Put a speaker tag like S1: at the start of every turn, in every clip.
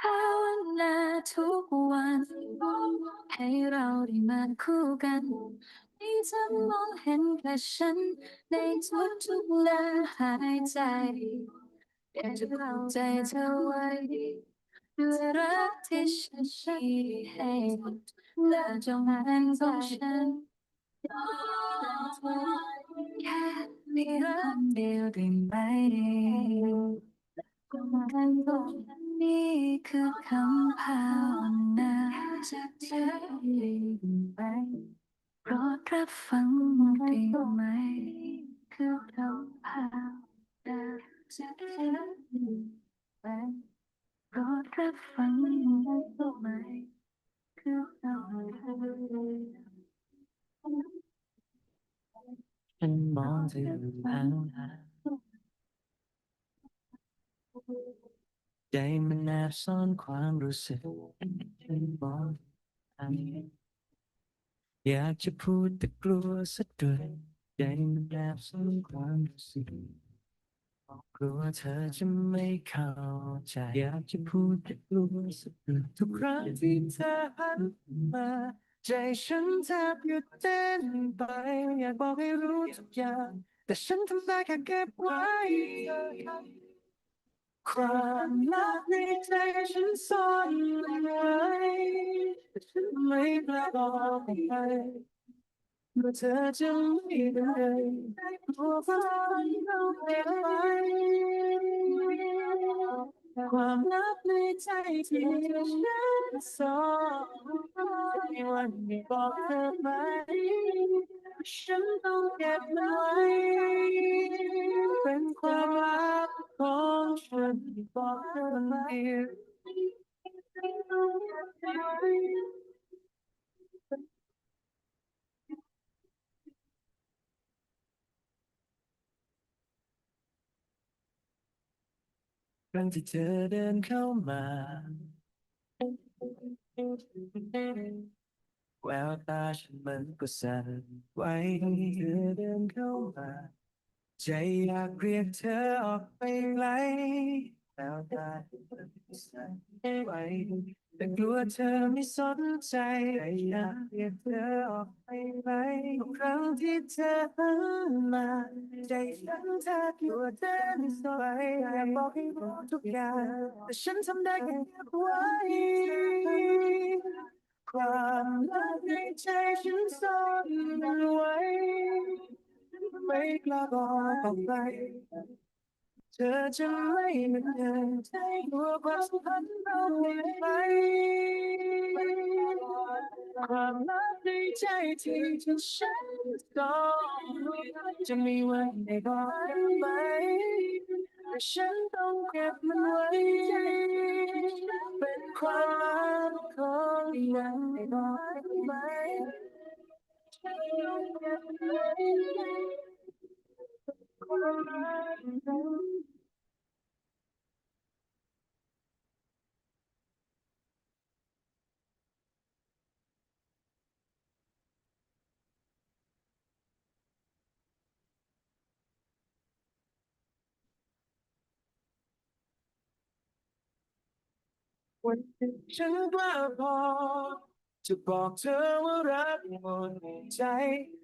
S1: ภาวนาทุกวัน ให้เราได้มาคู่กันให้เธอมองเห็นแค่ฉัน ในทุกทุกลมหายใจอยากจะเข้าใจเธอไว้ด้วยรักที่ฉันมีให้และจงเป็นของฉันแค่มีรักเดียวได้ไหม ความรักนี้คือคำภาวนาจากใจได้ไหมโปรดรับฟังได้ไหม คือคำภาวนาจากใจได้ไหมโปรดรับฟังได้ไหม คือคำภาวนา
S2: ฉันมองเธออยู่ห่าง ใจมันแอบซ่อนความรู้สึกฉันมองทางอยากจะพูดแต่กลัวซะด้วยใจมันแอบซ่อนความรู้สึกกลัวเธอจะไม่เข้าใจอยากจะพูดแต่กลัวซะด้วยทุกครั้งที่เธอหันมาใจฉันแทบหยุดเต้นไป อยากบอกให้รู้ทุกอย่าง แต่ฉันทำได้แค่เก็บไว้ ความลับในใจฉันซ่อนไว้แต่ฉันไม่กล้าบอกใครกลัวเธอจะไม่ได้กลัวฟ้าเราเปลี่ยนไป ความลับในใจที่ฉันซ่อนในวันที่บอกเธอไหมฉันต้องเก็บมันไว้เป็นความลับของฉันที่บอกเธอไม่ ครั้งที่เธอเดินเข้ามา แววตาฉันมันก็สั่นไหวเธอเดินเข้ามา ใจอยากเรียกเธอออกไปไกลแววตาฉันมันก็สั่นไหวแต่กลัวเธอไม่สนใจใจอยากเรียกเธอออกไปไกลทุกครั้งที่เธอหันมา ใจฉันแทบอยู่เธอไม่สบายอยากบอกให้รู้ทุกอย่างแต่ฉันทำได้แค่เก็บไว้ ความลับในใจฉันซ่อนมันไว้ ไม่กล้าบอกออกไป เธอจะไม่เหมือนเดิมกลัวความสัมพันธ์เราเปลี่ยนไปความลับในใจที่ฉันซ่อนจะมีวันได้บอกได้ไหมแต่ฉันต้องเก็บมันไว้เป็นความ วันหนึ่ฉันกล้าพอ จะบอกเธอว่ารักหมดใจ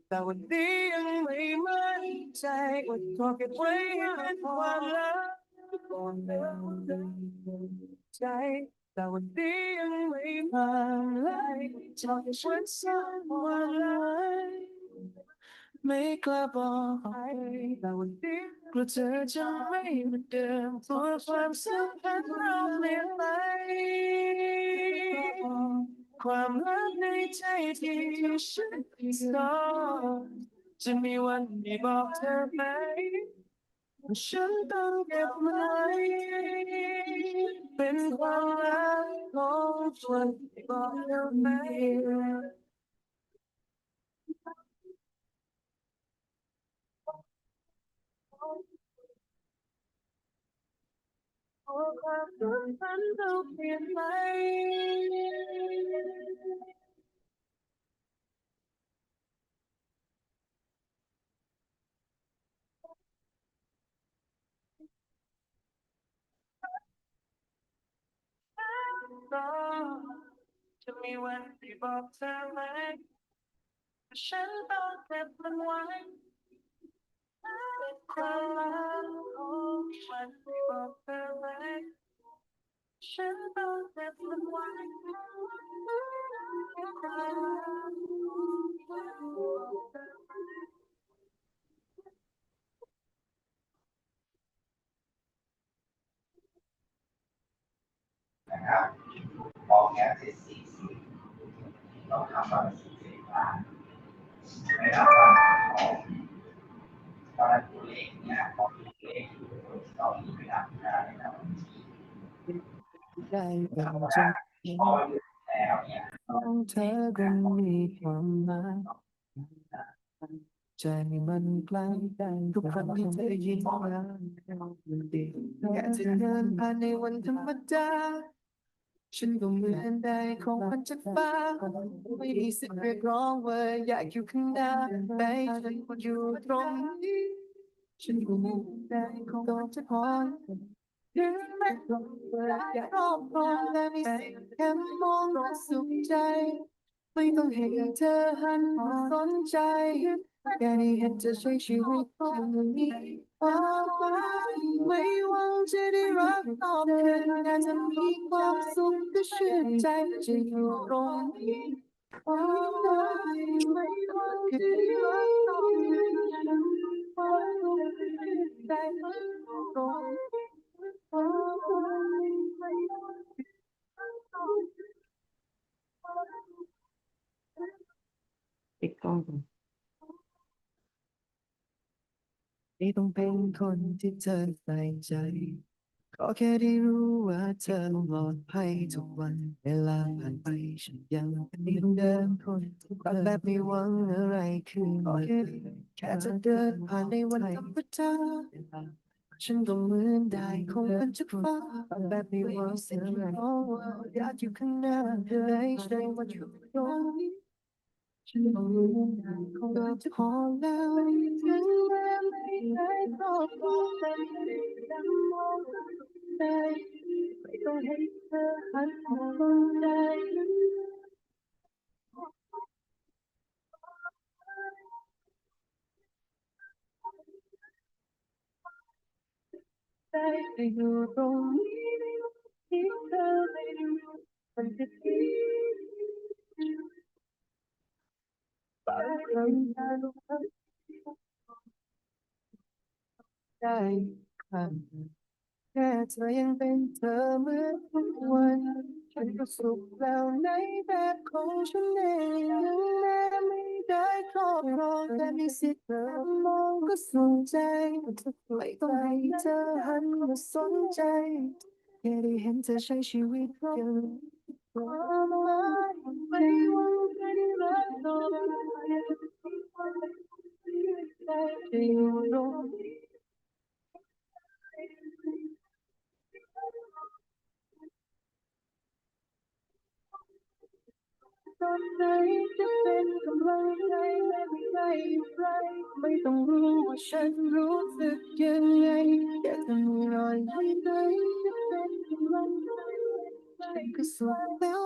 S2: แต่วันนี้ยังไม่มั่นใจอดขอเก็บไว้ให้เป็นความลับก่อนเดินใจ แต่วันนี้ยังไม่ผ่าเลยจอดฉันสักวันเลย ไม่กล้าบอกใครแต่วันนี้กลัวเธอจะไม่เหมือนเดิมกลัวความสัมพันธ์เราเปลี่ยนไปความรักในใจที่ฉันซ่อนจะมีวันได้บอกเธอไหมฉันต้องเก็บไว้เป็นความรักของฉันที่บอกเธอไหม โอ้ความสัมพันธ์เราเปลี่ยนไปจะมี
S3: วันที่บอกเธอไหมฉันต้องเก็บมันไว้ ความลับของฉันที่บอกเธอไหมฉันต้องเก็บมันไว้ความลับของฉัน
S4: นะครับพอแค่เสร็จสี่สิบเราทำมาสี่สิบล้านไม่รับความของ ตอนนั้นตัวเลขเนี่ยของตัวเลขเรามีไม่รับได้นะครับ
S3: ได้อย่างจะเห็น
S4: แล้วเนี่ย
S3: ของเธอก็มีความหมายใจมันกล้กันทุกครั้งที่เธอยิ้มมันดีแค่จะเดินผ่านในวันธรรมดา ฉันก็เหมือนได้ของพันจากฟ้าไม่มีสิทธิ์เรียกร้องว่าอยากอยู่ข้างหน้าแต่ฉันอยู่ตรงนี้ ฉันก็เหมือนได้ของตัวจะพอถึงแม้ว่าอยากรอบครองและมีสิทธิ์แค่มองก็สุขใจ ไม่ต้องเห็นเธอหันมาสนใจแค่ได้เห็นเธอใช้ชีวิตอย่างนี้ ความหมายไม่หวังจะได้รับตอบแทนแต่จะมีความสุขก็เชื่อใจจะอยู่ตรงนี้ความหมายไม่หวังจะได้รับตอบแทนแต่จะมีความสุขก็เชื่อใจจะอยู่ตรงนี้ความหมายไม่หวังจะได้รับตอบแทน ปิดกล้องก่อน นี่ต้องเป็นคนที่เธอใส่ใจ ก็แค่ได้รู้ว่าเธอปลอดภัยทุกวันเวลาผ่านไปฉันยังเป็นคนเดิมคนรักแบบไม่หวังอะไรคืนมาแค่จะเดินผ่านในวันธรรมดาฉันก็เหมือนได้คงเป็นจากฟ้าแบบไม่หวังสิ่งที่รอว่าอยากอยู่ข้างหน้าเลยใช่ว่าอยู่ตรงนี้ ฉันต้องรู้คงจะพอแล้วถึงแม้ไม่ได้ครอบครองแต่ยังมองได้ไม่ต้องให้เธอหันมองได้ได้แต่อยู่ตรงนี้ที่เธอไม่รู้มันจะดีบางครั้ง ได้ค่ะแค่เธอยังเป็นเธอเหมือนทุกวัน ฉันก็สุขแล้วในแบบของฉันเองถึงแม้ไม่ได้ครอบครองแต่มีสิทธิ์เธอมองก็สุขใจ ไม่ต้องให้เธอหันมาสนใจแค่ได้เห็นเธอใช้ชีวิตอย่างความหมายไม่ว่า ได้รับตอบแทนจะอยู่ตรงนี้ตอนไหนจะเป็นกำลังใจและไม่ได้อยู่ไกลไม่ต้องรู้ว่าฉันรู้สึกยังไงแค่จะมีรอยยิ้มไหนจะเป็นกำลังใจฉันก็สุข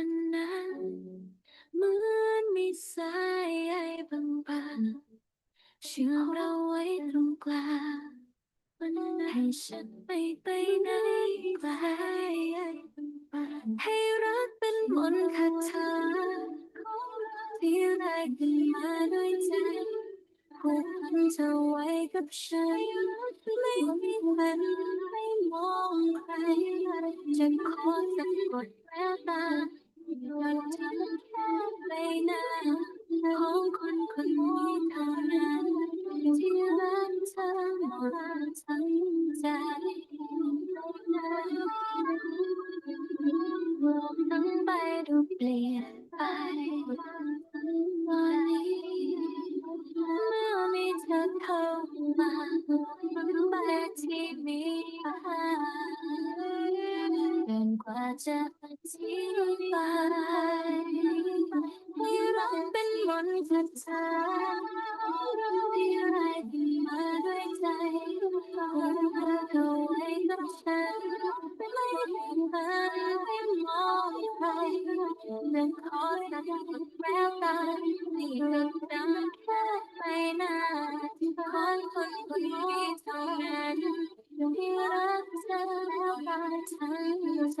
S3: วันนั้
S1: นเหมือนมีสายใยบางๆเชื่อมเราไว้ตรงกลางวันนั้นให้ฉันไม่ไปไหนไกลให้รักเป็นมนต์คาถาที่ได้ขึ้นมาด้วยใจผูกพันเธอไว้กับฉัน ไม่มีวันไม่มองใครจะขอสะกดแววตา เราทำแค่ใบหน้าของคนคนนี้เท่านั้นที่รักเธอหมดทั้งใจทั้งไปดูเปลี่ยนไปตอนนี้เมื่อมีเธอเข้ามาทั้งไปที่มีค่า กว่าจะอธิบายให้รักเป็นมนต์คาถาที่ไรที่มาด้วยใจเอาไว้ กับฉันไม่ให้หันไปมองใครเดินขอสักแววตาที่จดจำแค่ใบหน้าของคนคนนี้เท่านั้นที่รักเธอแล้วตาทั้งใจ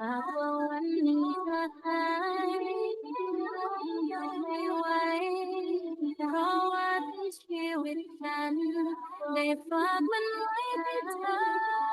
S1: หากว่าวันนี้เธอ ฝากมันไว้ให้เธอ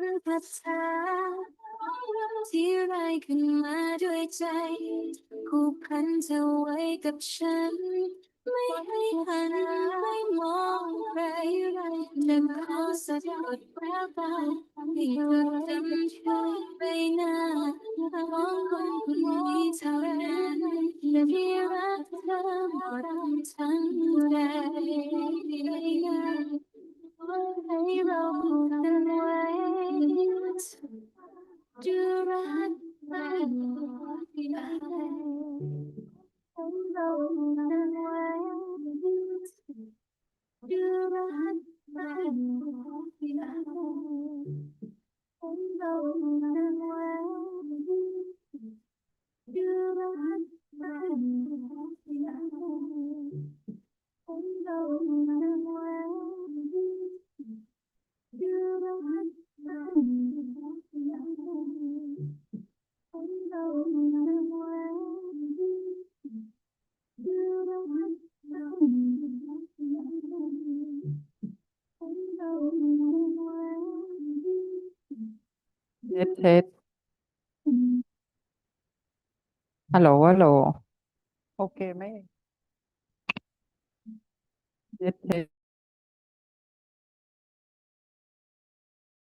S1: นต์คาถาที่ไรขึ้นมาด้วยใจผูกพันเธอไว้กับฉัน ไม่ให้หันไปมองใครจะขอสักบทแววตาที่จดจำช่วยใบหน้าของคนคนนี้เท่านั้นที่รักเธอหมดทั้งใจ ให้เราผูกกันไว้จะรักกันให้เราผูกกัน
S5: เทสเทสฮัลโหลฮัลโหล โอเคไหมเทสเทส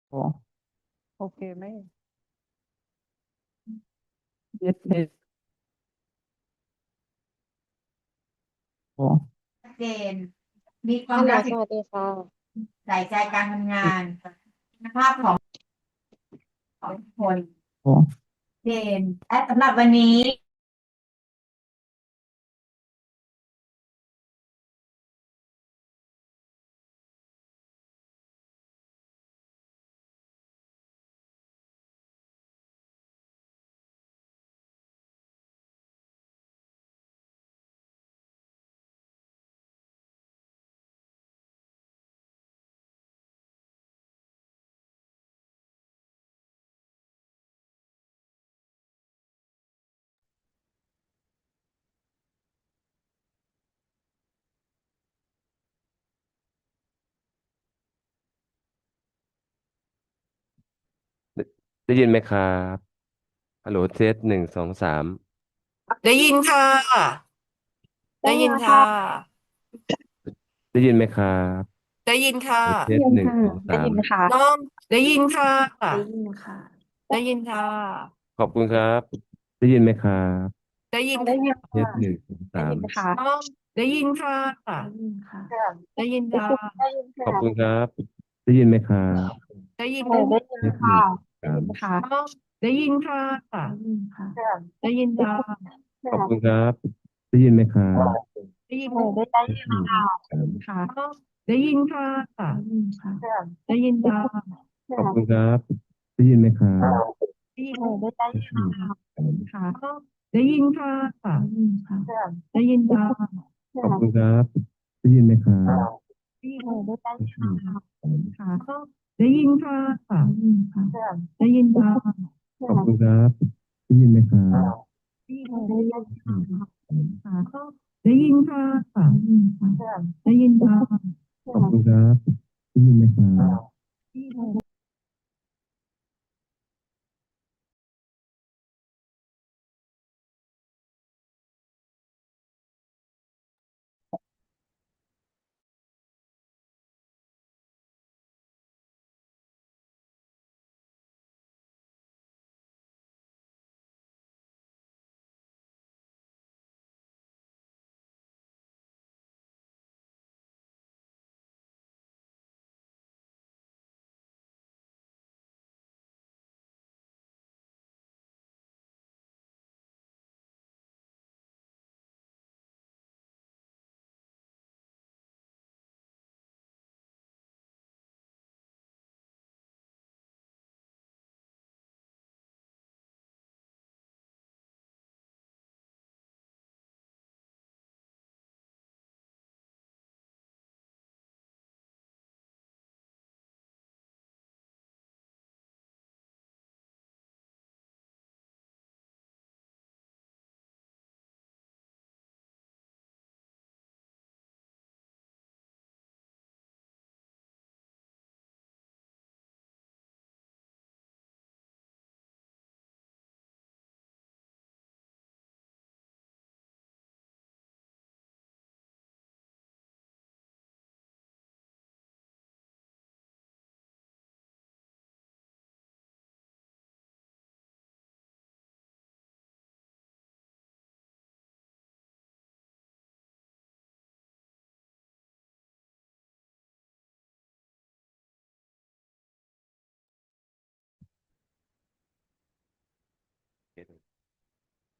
S5: โอโอเคไหมเทสเทสโอ
S6: ชัดเจน มีความ
S7: ฮัลโหล
S6: รับ
S7: สวัสดีค่ะ
S6: ใส่ใจการทำงานคุณภาพของ ของทุกคน
S5: โอ
S6: เจนและสำหรับวันนี้
S8: ได้ยินไหมครับฮัลโหลเทสหนึ่งสองสาม
S9: ได้ยินค่ะ ได้ยินค่ะ
S8: ได้ยินไหมครับ
S9: ได้ยินค่ะ
S8: เทสหนึ่งสอง
S7: ได้
S8: สาม
S7: ยินค่ะ
S9: น้องได้ยินค่ะ
S1: ได้ยินค่ะ
S9: ได้ยินค่ะ
S8: ขอบคุณครับ ได้ยินไหมครับ
S9: ได้ยิน
S7: ได้ยิน
S8: เทสหนึ่งสอง
S7: ได้
S8: สาม
S7: ยินค่ะ
S9: น้องได้ยินค่ะ
S1: ได้ยินค่ะ
S9: ได้ยินค่ะ
S7: ได้ยิน
S8: ขอบคุณครับ ได้ยินไหมครับ
S9: ได้ยิน
S7: เออได้ยิน
S8: เทสหนึ่ง
S7: ค่ะ
S8: สาม
S7: ค่ะ
S9: น้องได้ยินค่ะ
S1: ได้ยินค่ะ
S9: ได้ยินค่ะ
S8: ขอบคุณครับ ได้ยินไหมครับ
S9: ได้ยิน
S7: เออได้ยินค่ะ
S8: สาม
S7: ค่ะ
S9: น้องได้ยินค่ะ
S1: ได้ยินค่ะ
S9: ได้ยินค่ะ
S8: ขอบคุณครับ ได้ยินไหมครับ
S9: ได้ยิน
S7: เออได้
S8: เทสหนึ่ง
S7: ค่ะ
S8: สาม
S7: ค่ะ
S9: น้องได้ยินค่ะ
S1: ได้ยินค่ะ
S9: ได้ยินค่ะ
S8: ขอบคุณครับได้ยินไหมครับ
S9: ได้ยิน
S7: เออได้
S8: เทสหนึ่งสาม
S7: ค่ะ
S9: น้องได้ยินค่ะ
S1: ได้ยินค่ะ
S9: ได้ยินค่ะ
S8: ขอบคุณครับได้ยินไหมครับ
S5: ได้ยินค่ะได้ยินค่ะ
S3: ขอบคุณครับได้ยินไหมครับ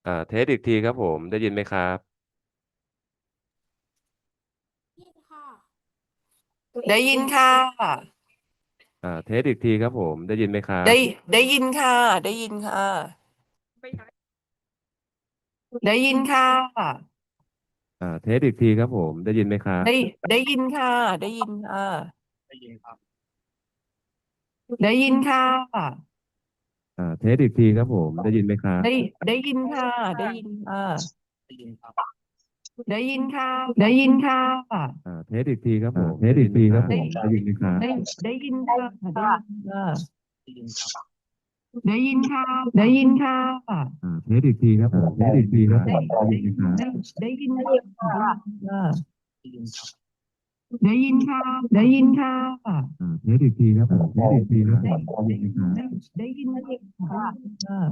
S8: อ่าเทสอีกทีครับผม ได้ยินไหมครับ
S9: ได้ยินค่ะ
S8: อ่าเทสอีกทีครับผม ได้ยินไหมครับ
S9: ได้ได้ยินค่ะ ได้ยินค่ะ ได้ยินค่ะ
S8: อ่าเทสอีกทีครับผม ได้ยินไหมครับ
S9: ได้ได้ยินค่ะ ได้ยินค่ะ
S3: ได้ยินครับ
S9: ได้ยินค่ะ
S8: อ่าเทสอีกทีครับผม ได้ยินไหมครับ
S9: ได้ได้ยินค่ะ ได้ยินค่ะ
S3: ได้ยินครับ
S9: ได้ยินค่ะ ได้ยินค่ะ
S8: อ่าเทสอีกทีครับผม เทสอีกทีครับผม ได้ยินไหมครับ
S9: ได้ได้ยินค่ะ
S3: ได้ยินครับ
S9: ได้ยินค่ะ ได้ยินค่ะ
S8: อ่าเทสอีกทีครับผม เทสอีกทีครับผม ได้ยินไหมครับ
S9: ได้ได้ยินค่ะ
S3: ได้ยินครับ
S9: ได้ยินค่ะ ได้ยินค่ะ
S8: อ่าเทสอีกทีครับผมเทสอีกทีครับผมได้ยินไหมครับ
S9: ได้ยินค่ะ
S3: ได้ยินครับ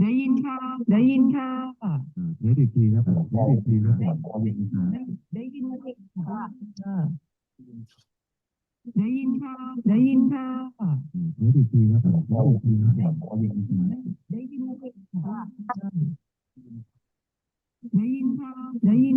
S9: ได้ยินค่ะ ได้ยินค่ะ
S8: อ่าเทสอีกทีครับผมเทสอีกทีครับผมได้ยินไหมครับ
S9: ได้ยินค่ะ
S3: ได้ยินครับ
S9: ได้ยินค่ะ ได้ยินค่ะ
S8: อ่าเทสอีกทีครับผมเทสอีกทีครับผมได้ยินไหมครับ
S9: ได้ยินค่ะได้ยินค่ะได้ยิน